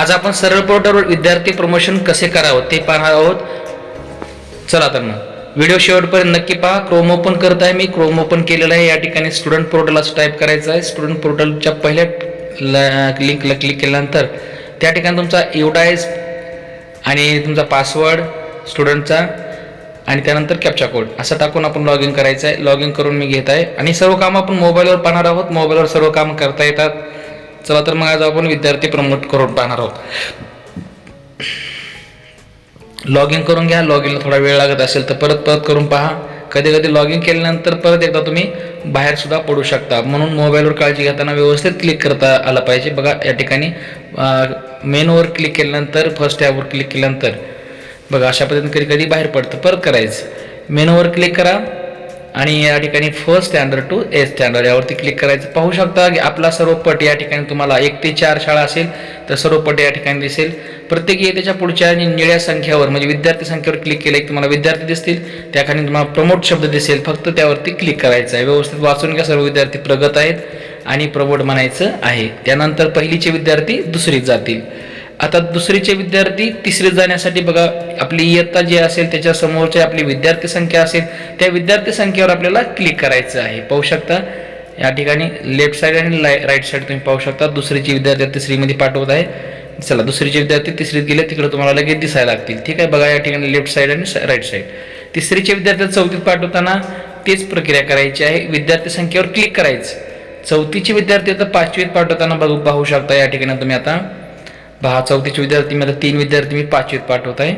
आज आपण सरळ पोर्टलवर विद्यार्थी प्रमोशन कसे करावं ते पाहणार आहोत. चला तर मग. व्हिडिओ शेवटपर्यंत नक्की पहा. क्रोम ओपन करत आहे मी. क्रोम ओपन केलेला आहे. या ठिकाणी स्टुडंट पोर्टल असं टाईप करायचं आहे. स्टुडंट पोर्टलच्या पहिल्या लिंकला क्लिक केल्यानंतर त्या ठिकाणी तुमचा युडायस आणि तुमचा पासवर्ड स्टुडंटचा आणि त्यानंतर कॅप्चा कोड असं टाकून आपण लॉग इन करायचं आहे. लॉग इन करून मी घेत आहे. आणि सर्व कामं आपण मोबाईलवर पाहणार आहोत. मोबाईलवर सर्व कामं करता येतात. चला तर मग आज आपण विद्यार्थी प्रमोट करून पाहणार आहोत. लॉग इन करून घ्या लॉग इनला थोडा वेळ लागत असेल तर परत परत करून पहा. कधी कधी लॉग इन केल्यानंतर परत एकदा तुम्ही बाहेर सुद्धा पडू शकता. म्हणून मोबाईलवर काळजी घेताना व्यवस्थित क्लिक करता आलं पाहिजे. बघा या ठिकाणी मेनूवर क्लिक केल्यानंतर फर्स्ट टॅबवर क्लिक केल्यानंतर. बघा अशा पद्धतीने कधी कधी बाहेर पडतं. परत करायचं. मेनूवर क्लिक करा. आणि या ठिकाणी first standard to A standard यावरती क्लिक करायचं. पाहू शकता की आपला सर्व पट या ठिकाणी तुम्हाला एक ते चार शाळा असेल तर सर्व पट या ठिकाणी दिसेल. प्रत्येक येत्याच्या पुढच्या निळ्या संख्यावर म्हणजे विद्यार्थी संख्येवर क्लिक केलं की तुम्हाला विद्यार्थी दिसतील. त्या खाली तुम्हाला प्रमोट शब्द दिसेल. फक्त त्यावरती क्लिक करायचं आहे. व्यवस्थित वाचून घ्या. सर्व विद्यार्थी प्रगत आहेत आणि प्रमोट म्हणायचं आहे. त्यानंतर पहिलीचे विद्यार्थी दुसरीत जातील. आता दुसरीचे विद्यार्थी तिसरीत जाण्यासाठी बघा आपली इयत्ता जी असेल त्याच्या समोरची आपली विद्यार्थी संख्या असेल त्या विद्यार्थी संख्येवर आपल्याला क्लिक करायचं आहे. पाहू शकता या ठिकाणी लेफ्ट साईड आणि राईट साईड तुम्ही पाहू शकता. दुसरीचे विद्यार्थी तिसरीमध्ये पाठवत आहे. चला दुसरीचे विद्यार्थी तिसरीत गेले तिकडे तुम्हाला लगेच दिसायला लागतील. ठीक आहे बघा या ठिकाणी लेफ्ट साईड आणि राईट साईड तिसरीचे विद्यार्थी चौथीत पाठवताना तेच प्रक्रिया करायची आहे. विद्यार्थी संख्येवर क्लिक करायचं. चौथीचे विद्यार्थी आता पाचवीत पाठवताना बघू पाहू शकता या ठिकाणी तुम्ही आता. दहा चौथीचे विद्यार्थी मी आता तीन विद्यार्थी मी पाचवीत पाठवत आहे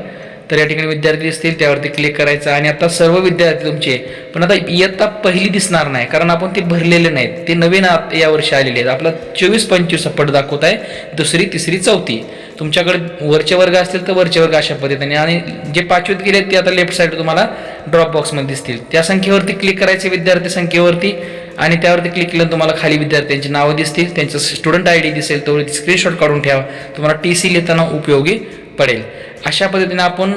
तर या ठिकाणी विद्यार्थी दिसतील त्यावरती क्लिक करायचं आणि आता सर्व विद्यार्थी तुमचे पण आता इयत्ता पहिली दिसणार नाही कारण आपण ते भरलेले नाहीत. ते नवीन यावर्षी आलेले आहेत. आपला चोवीस पंचवीस पट दाखवत आहे दुसरी तिसरी चौथी. तुमच्याकडे वरचे वर्ग असतील तर वरचे वर्ग अशा पद्धतीने आणि जे पाचवीत गेले ते आता लेफ्ट साईड तुम्हाला ड्रॉप बॉक्समध्ये दिसतील. त्या संख्येवरती क्लिक करायचे विद्यार्थी संख्येवरती. आणि त्यावरती क्लिक केलं तुम्हाला खाली विद्यार्थ्यांची नावं दिसतील त्यांचं स्टुडंट आय डी दिसेल तो स्क्रीनशॉट काढून ठेवा. तुम्हाला टी सी लिहिताना उपयोगी पडेल. अशा पद्धतीने आपण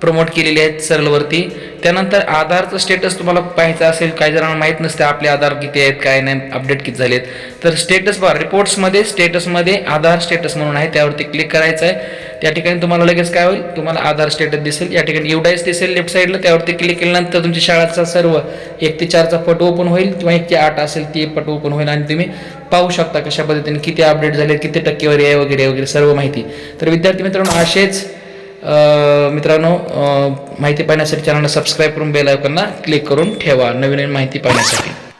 प्रमोट केलेले आहेत सरलवरती. त्यानंतर आधारचं स्टेटस तुम्हाला पाहायचं असेल काही जणांना माहीत नसते आपले आधार किती आहेत काय नाही अपडेट किती झालेत. तर स्टेटस बार रिपोर्ट्समध्ये स्टेटसमध्ये आधार स्टेटस म्हणून आहे त्यावरती क्लिक करायचं आहे त्या ठिकाणी तुम्हाला लगेच काय होईल? तुम्हाला आधार स्टेटस दिसेल. या ठिकाणी एवढाच दिसेल लेफ्ट साईडला त्यावरती क्लिक केल्यानंतर तुमच्या शाळेचा सर्व एक ते चारचा पट ओपन होईल किंवा एक ते आठ असेल ती पट ओपन होईल. आणि तुम्ही पाहू शकता कशा पद्धतीने किती अपडेट झाले किती टक्केवारी आहे वगैरे वगैरे सर्व माहिती. तर विद्यार्थी मित्रांनो असेच मित्रांनो माहिती पाहण्यासाठी चॅनलला सबस्क्राईब करून बेल आयकॉनला क्लिक करून ठेवा. नवीन नवीन माहिती पाहण्यासाठी.